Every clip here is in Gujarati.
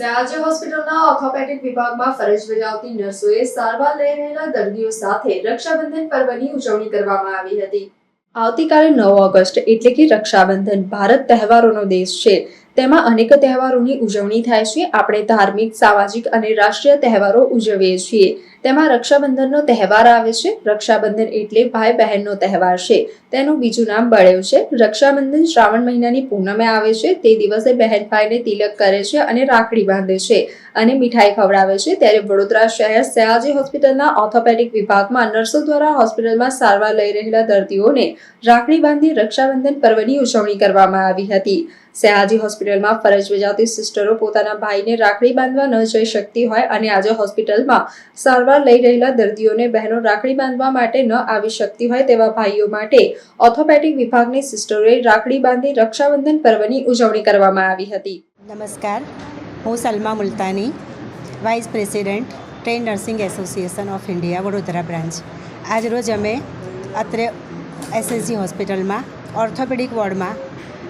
સયાજી હોસ્પિટલના ઓર્થોપેડિક વિભાગમાં ફરજ બજાવતી નર્સોએ સારવાર લઈ રહેલા દર્દીઓ સાથે રક્ષાબંધન પર્વની ઉજવણી કરવામાં આવી હતી. આવતીકાલે નવ ઓગસ્ટ એટલે કે રક્ષાબંધન ભારત તહેવારોનો દેશ છે. તેમાં અનેક તહેવારોની ઉજવણી થાય છે. આપણે ધાર્મિક, સામાજિક અને રાષ્ટ્રીય તહેવારો ઉજવીએ છીએ. તેમાં રક્ષાબંધનનો તહેવાર આવે છે. રક્ષાબંધન એટલે ભાઈ બહેનનો તહેવાર છે. તેનું બીજું નામ બળેવ છે. રક્ષાબંધન શ્રાવણ મહિનાની પૂનમે આવે છે. તે દિવસે બહેન ભાઈને તિલક કરે છે અને રાખડી બાંધે છે અને મીઠાઈ ખવડાવે છે. ત્યારે વડોદરા શહેર સયાજી હોસ્પિટલના ઓર્થોપેડિક વિભાગમાં નર્સો દ્વારા હોસ્પિટલમાં સારવાર લઈ રહેલા દર્દીઓને રાખડી બાંધી રક્ષાબંધન પર્વની ઉજવણી કરવામાં આવી હતી. સયાજી હોસ્પિટલમાં ફરજ બજાવતી સિસ્ટરો પોતાના ભાઈને રાખડી બાંધવા ન જઈ શકતી હોય અને આજે હોસ્પિટલમાં સારવાર લઈ રહેલા દર્દીઓને બહેનો રાખડી બાંધવા માટે ન આવી શકતી હોય તેવા ભાઈઓ માટે ઓર્થોપેડિક વિભાગની સિસ્ટરોએ રાખડી બાંધી રક્ષાબંધન પર્વની ઉજવણી કરવામાં આવી હતી. નમસ્કાર. હું Salma Multani vice president trained nursing association of India Vadodara branch આજરોજ અમે અત્રે એસએસજી હોસ્પિટલમાં ઓર્થોપેડિક વોર્ડમાં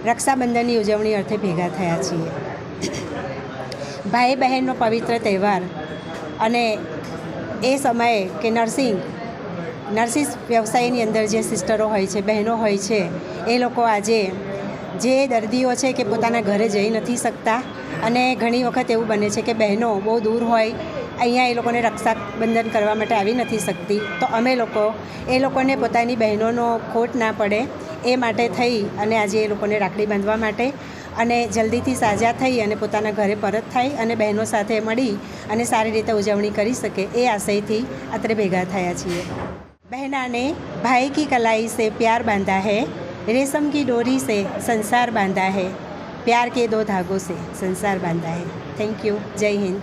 રક્ષાબંધનની ઉજવણી અર્થે ભેગા થયા છીએ. ભાઈ બહેનનો પવિત્ર તહેવાર અને એ સમયે કે નર્સિંગ નર્સિસ વ્યવસાયની અંદર જે સિસ્ટરો હોય છે, બહેનો હોય છે, એ લોકો આજે જે દર્દીઓ છે કે પોતાના ઘરે જઈ નથી શકતા અને ઘણી વખત એવું બને છે કે બહેનો બહુ દૂર હોય, અહીંયા એ લોકોને રક્ષાબંધન કરવા માટે આવી નથી શકતી. તો અમે લોકો, એ લોકોને પોતાની બહેનોનો ખોટ ના પડે, એ માટે થઈ અને આજે એ લોકોને રાખડી બાંધવા માટે અને જલ્દીથી સાજા થઈ અને પોતાના ઘરે પરત થાય અને બહેનો સાથે મળી અને સારી રીતે ઉજવણી કરી શકે એ આશયથી અત્રે ભેગા થયા છીએ. બહેનાને ભાઈ કી કલાઈ સે પ્યાર બાંધા હે, રેશમ કી ડોરી સે સંસાર બાંધા હે, પ્યાર કે દો ધાગો સે સંસાર બાંધા હે. થેન્ક યુ જય હિન્દ.